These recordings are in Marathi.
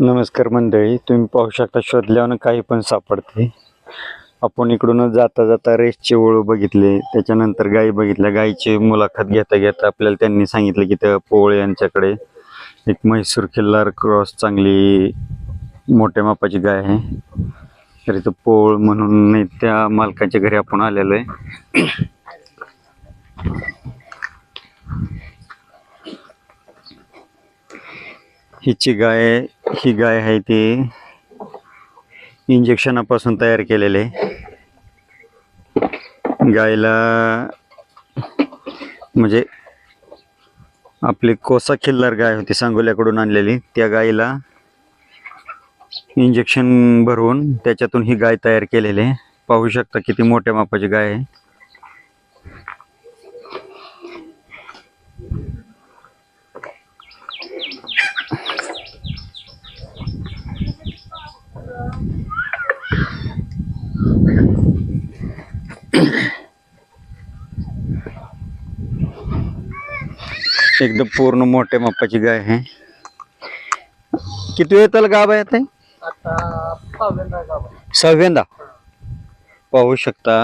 नमस्कार मंडळी तुम्ही पाहू शकता शोधल्यावर काही पण सापडते. आपण इकडूनच जाता जाता रेसचे ओळू बघितले त्याच्यानंतर गायी बघितल्या. गाईची मुलाखत घेता घेता आपल्याला त्यांनी सांगितलं की त्या पोळे यांच्याकडे एक म्हैसूर किल्लार क्रॉस चांगली मोठ्या मापाची गाय आहे. तर इथं पोळ म्हणून नाही त्या मालकाच्या घरी आपण आलेलो आहे. हिची गाय ही गाय आहे ती इंजेक्शनापासून तयार केलेले. गायला म्हणजे आपली कोसा खिल्लार गाय होती सांगोल्याकडून आणलेली. त्या गायीला इंजेक्शन भरवून त्याच्यातून ही गाय तयार केलेली. पाहू शकता किती मोठ्या मापाची गाय आहे. एकदम पूर्ण मोठ्या मापाची गाय आहे. किती वेळ त्याला गाभ आहे ताई? सहाव्यांदा पाहू शकता.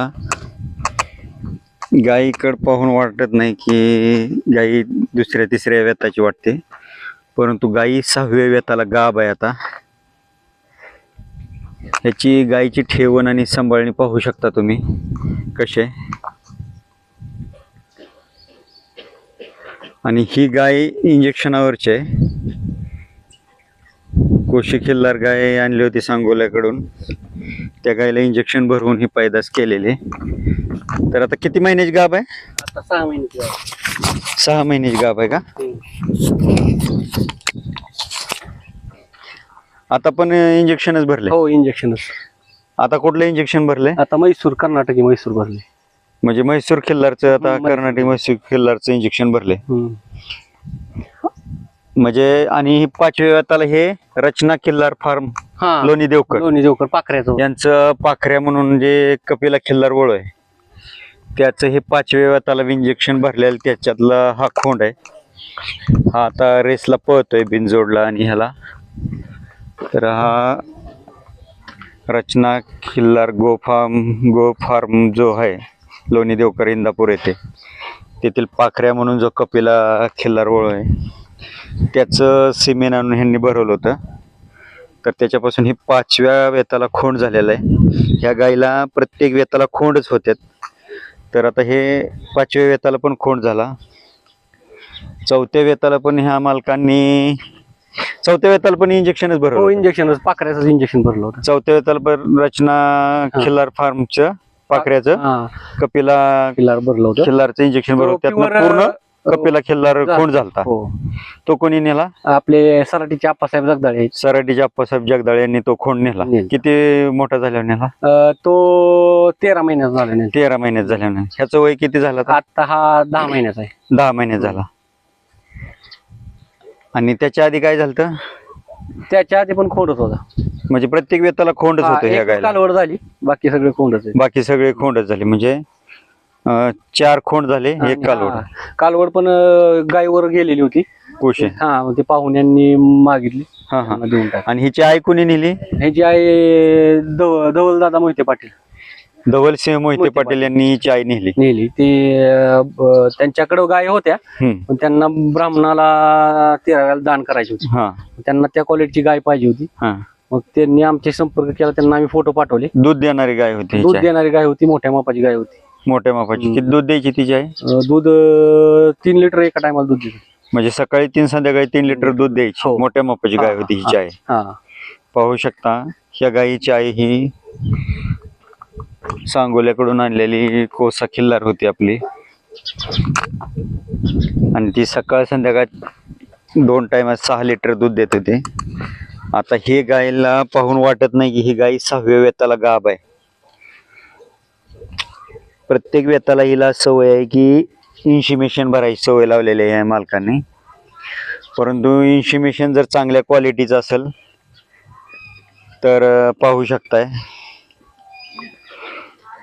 गायीकडे पाहून वाटत नाही की गाई दुसऱ्या तिसऱ्या व्यताची वाटते. परंतु गायी सहाव्या व्यताला गाभ आहे आता. ह्याची गायीची ठेवण आणि सांभाळणी पाहू शकता तुम्ही कसे आणि ही गाय इंजेक्शनावरची आहे. कोशी खिल्लार गाय आणली होती सांगोल्याकडून. त्या गायला इंजेक्शन भरवून ही पैदास केलेली. तर आता किती महिन्याची गाभ आहे? आता सहा महिन्याची आहे. सहा महिन्याची गाभ आहे का? आता पण इंजेक्शनच भरले? हो इंजेक्शनच. आता कुठलं इंजेक्शन भरले? आता म्हैसूर कर्नाटकी म्हैसूर भरले. म्हणजे म्हैसूर खिल्लारचं आता कर्नाटक म्हैसूर खिल्लारचं इंजेक्शन भरले. म्हणजे आणि ही पाचव्या व्यताला हे रचना किल्लार फार्म हा. लोणी देवकर. लोणी देवकर पाखऱ्याचं. यांचं पाखऱ्या म्हणून जे कपिला खिल्लार वळ आहे त्याचं हे पाचव्या व्यताला इंजेक्शन भरलेलं त्याच्यातला हा खोंड आहे. हा आता रेसला पळतोय बिनजोडला आणि ह्याला. तर हा Rachana Khillar go farm go farm जो आहे लोणी देवकर इंदापूर येथे तेथील पाखऱ्या म्हणून जो कपिला खिल्लार वळ आहे त्याचं सिमेन आणून ह्यांनी भरवलं होतं. तर त्याच्यापासून हे पाचव्या वेताला खोंड झालेलं आहे. ह्या गाईला प्रत्येक वेताला खोंडच होत्यात. तर आता हे पाचव्या वेताला पण खोंड झाला. चौथ्या वेताला पण ह्या मालकांनी चौथ्या वेताला पण इंजेक्शनच भरवलं इंजेक्शनच पाखऱ्याचं इंजेक्शन भरलं होतं. चौथ्या वेताला पण रचना खिल्लार फार्मचं पाखऱ्याचं. हा. कपिला किल्लार भरलं होतं. खिल्लारचं इंजेक्शन भरवलं तो त्यातनं pure, पूर्ण कपिला खिल्लार झाला. खोंड झालता? हो. तो कोणी नेला? आपले सराटीचे आप्पासाहेब जगदाळे. आहेत. सराटीच्या आप्पासाहेब जगदाळे यांनी तो खोंड नेला? नेला. किती मोठा झाल्यावर नेला? अं, तो तेरा महिन्याचा झाला नाही तेरा महिन्यात झाल्यानं ह्याचं वय किती झालं आता? आता हा दहा महिन्याचा आहे. दहा महिन्यात झाला. आणि त्याच्या आधी काय झालं त्याच्या आधी पण खोडच होता. म्हणजे प्रत्येक वेताला खोंडच हा, होतं ह्या एक गायला. कालवड झाली बाकी सगळे खोंडच आहे बाकी सगळे खोंडच झाले म्हणजे अं, चार खोंड झाले आणि एक कालवड. हा, कालवड पण अं, गायीवर गेलेली होती. कोशे. हा मग ते पाहुण्यांनी मागितली. हा हा. त्यांना देऊन टाक आणि हिची आई कोणी नेली? ह्याची आहे धव धवलदादा मोहिते पाटील. धवलसिंह मोहिते मोहिते पाटील यांनी हिची आई नेली. नेली. ते अं, ब- त्यांच्याकडे गाय होत्या हम्म. पण त्यांना ब्राह्मणाला तेराव्याला दान करायची होती. हा. त्यांना त्या क्वालिटीची गाय पाहिजे होती. हा. मग त्यांनी आमचे संपर्क केला त्यांना आम्ही फोटो पाठवले. दूध देणारी गाय होती दूध. देणारी गाय होती मोठ्या मापाची गाय होती. मोठ्या मापाची. किती दूध द्यायची तिची अं, दूध अं, तीन लिटर एका टायमाला दूध देत. म्हणजे सकाळी तीन संध्याकाळी तीन लिटर दूध द्यायची. हो. मोठ्या मापाची गाय होती हा, हिची आई. हा. पाहू शकता ह्या गायीची आई ही सांगोल्याकडून आणलेली कोसा खिल्लार होती आपली. आणि ती सकाळ संध्याकाळ दोन टायमात सहा लिटर दूध देत होती. आता हे गायला पाहून वाटत नाही की ही गाय सहाव्या वेताला गाब आहे. प्रत्येक वेताला हिला सवय आहे की इन्शिमेशन भरायची सवय लावलेली आहे मालकाने मालकांनी. परंतु इन्शिमेशन जर चांगल्या क्वालिटीचं असेल तर पाहू शकताय.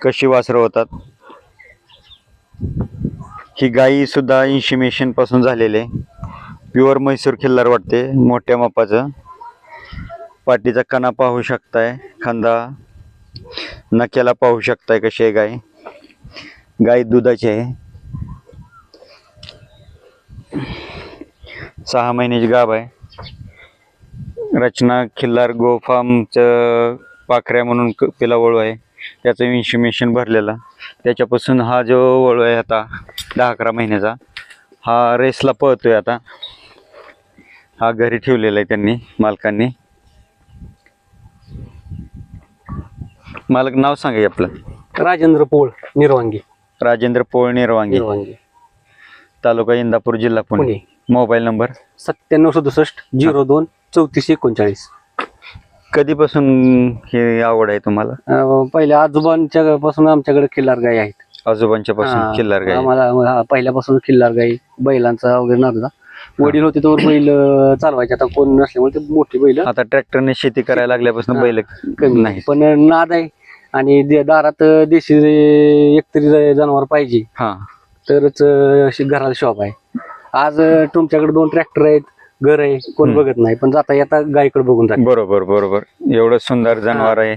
कशी वासरं होतात. ही गाई सुद्धा इन्शिमेशनपासून झालेली आहे. प्युअर म्हैसूर खिल्लार वाटते मोठ्या मापाचं. पाठीचा कणा पाहू शकताय खांदा नक्याला पाहू शकताय कशी आहे गाय गाय दुधाची आहे. सहा महिन्याची गाभ आहे. रचना खिल्लार गो फार्मचं पाखऱ्या म्हणून क- पिला वळू आहे. त्याचं इन्शुमेशन भरलेला. त्याच्यापासून हा जो वळू आहे आता दहा अकरा महिन्याचा हा रेसला पळतोय आता. हा घरी ठेवलेला आहे त्यांनी मालकांनी. मालक नाव सांगा की आपलं. राजेंद्र पोळ निर्वांगी. राजेंद्र पोळ निर्वांगी. निर्वांगी. तालुका इंदापूर जिल्हा पुणे. पुणे. Mobile number? सत्त्याण्णव सदुसष्ट झिरो दोन चौतीस एकोणचाळीस. कधीपासून ही आवड आहे तुम्हाला? अं, पहिल्या आजोबांच्या पासून आमच्याकडे खिल्लार गाई आहेत. आजोबांच्या पासून हा, खिल्लार गाय आम्हाला हा, पहिल्यापासून खिल्लार गाई बैलांचा वगैरे नादा वडील होते तर बैल चालवायचे. आता कोण नसल्यामुळे ते मोठी बैल. आता ट्रॅक्टरने शेती करायला लागल्यापासून बैल कमी. नाही पण नाद आहे. आणि दे- दारात देशी एकतरी जनावर पाहिजे. हा. तरच अशी घराला शॉप आहे. आज तुमच्याकडे दोन ट्रॅक्टर आहेत. घर आहे. कोण. बघत नाही. पण जाता येता गायकडे बघून जाते. बरोबर बरोबर. एवढं सुंदर जनावर आहे.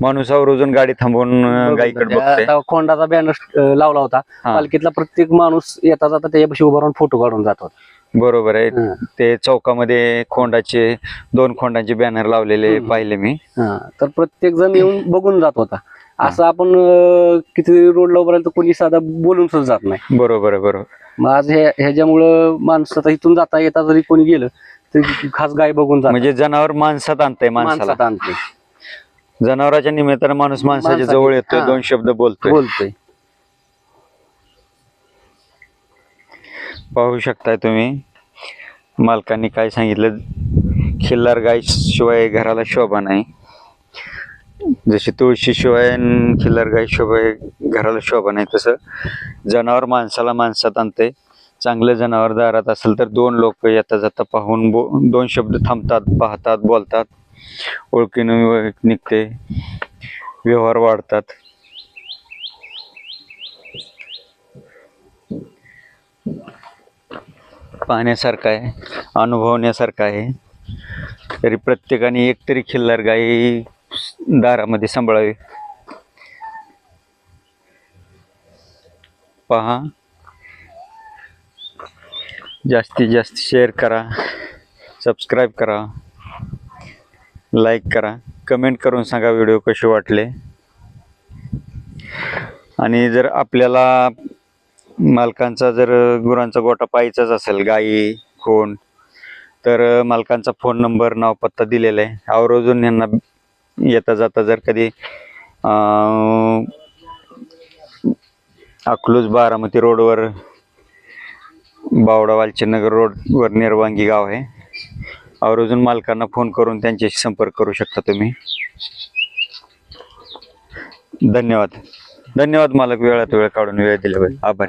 माणूस आवर्जून गाडी थांबवून अं, गाईकडे बघतोय. आता खोंडाचा बॅनर लावला होता. हा. पालखीतला प्रत्येक माणूस येता जाता त्याच्यापाशी उभा राहून फोटो काढून जात होता. बरोबर आहे. हा. ते चौकामध्ये खोंडाचे दोन खोंडाचे बॅनर लावलेले हम्म. पाहिले मी. हा, तर प्रत्येक जण येऊन बघून जात होता. असं आपण अं, किती रोडला उभं राहिलं तर कोणी साधा बोलून सुद्धा जात नाही. बरोबर आहे बरोबर. मग आज हे ह्याच्यामुळं माणसं आता इथून जाता येता जरी कोणी गेलं तरी खास गाय बघून जात म्हणजे जनावर माणसात आणतंय माणसाला. माणसात आणते जनावराच्या निमित्तानं माणूस माणसाच्या माणसाची- जवळ येतोय हा. दोन शब्द बोलतोय. बोलतोय. पाहू शकताय तुम्ही. मालकांनी काय सांगितलं? खिल्लार गाय शिवाय घराला शोभा नाही. जशी तुळशीशिवाय खिल्लार गाय शोभा घराला शोभा नाही तसं जनावर माणसाला माणसात आणते. चांगलं जनावर दारात असेल तर दोन लोक येता जाता पाहून बो दोन शब्द थांबतात पाहतात बोलतात. ओळखीनं ओळख निघते. व्यवहार वाढतात. पाहण्यासारखं आहे अनुभवण्यासारखं आहे. तरी प्रत्येकाने एक तरी खिल्लार गाई दारामध्ये सांभाळावी. पहा. जास्तीत जास्त शेअर करा सबस्क्राईब करा लाईक करा कमेंट करून सांगा व्हिडिओ कसे वाटले. आणि जर आपल्याला मालकांचा जर गुरांचा गोटा पाहायचाच असेल गाई कोण तर मालकांचा फोन नंबर नाव पत्ता दिलेला आहे. आवर्जून यांना येता जाता जर कधी अकलूज बारामती रोडवर बावडा वालचंदनगर रोडवर निर्वांगी गाव आहे. आवर्जून मालकांना फोन करून त्यांच्याशी संपर्क करू शकता तुम्ही. धन्यवाद. धन्यवाद मालक वेळात वेळ काढून वेळ दिल्याबद्दल. आभार.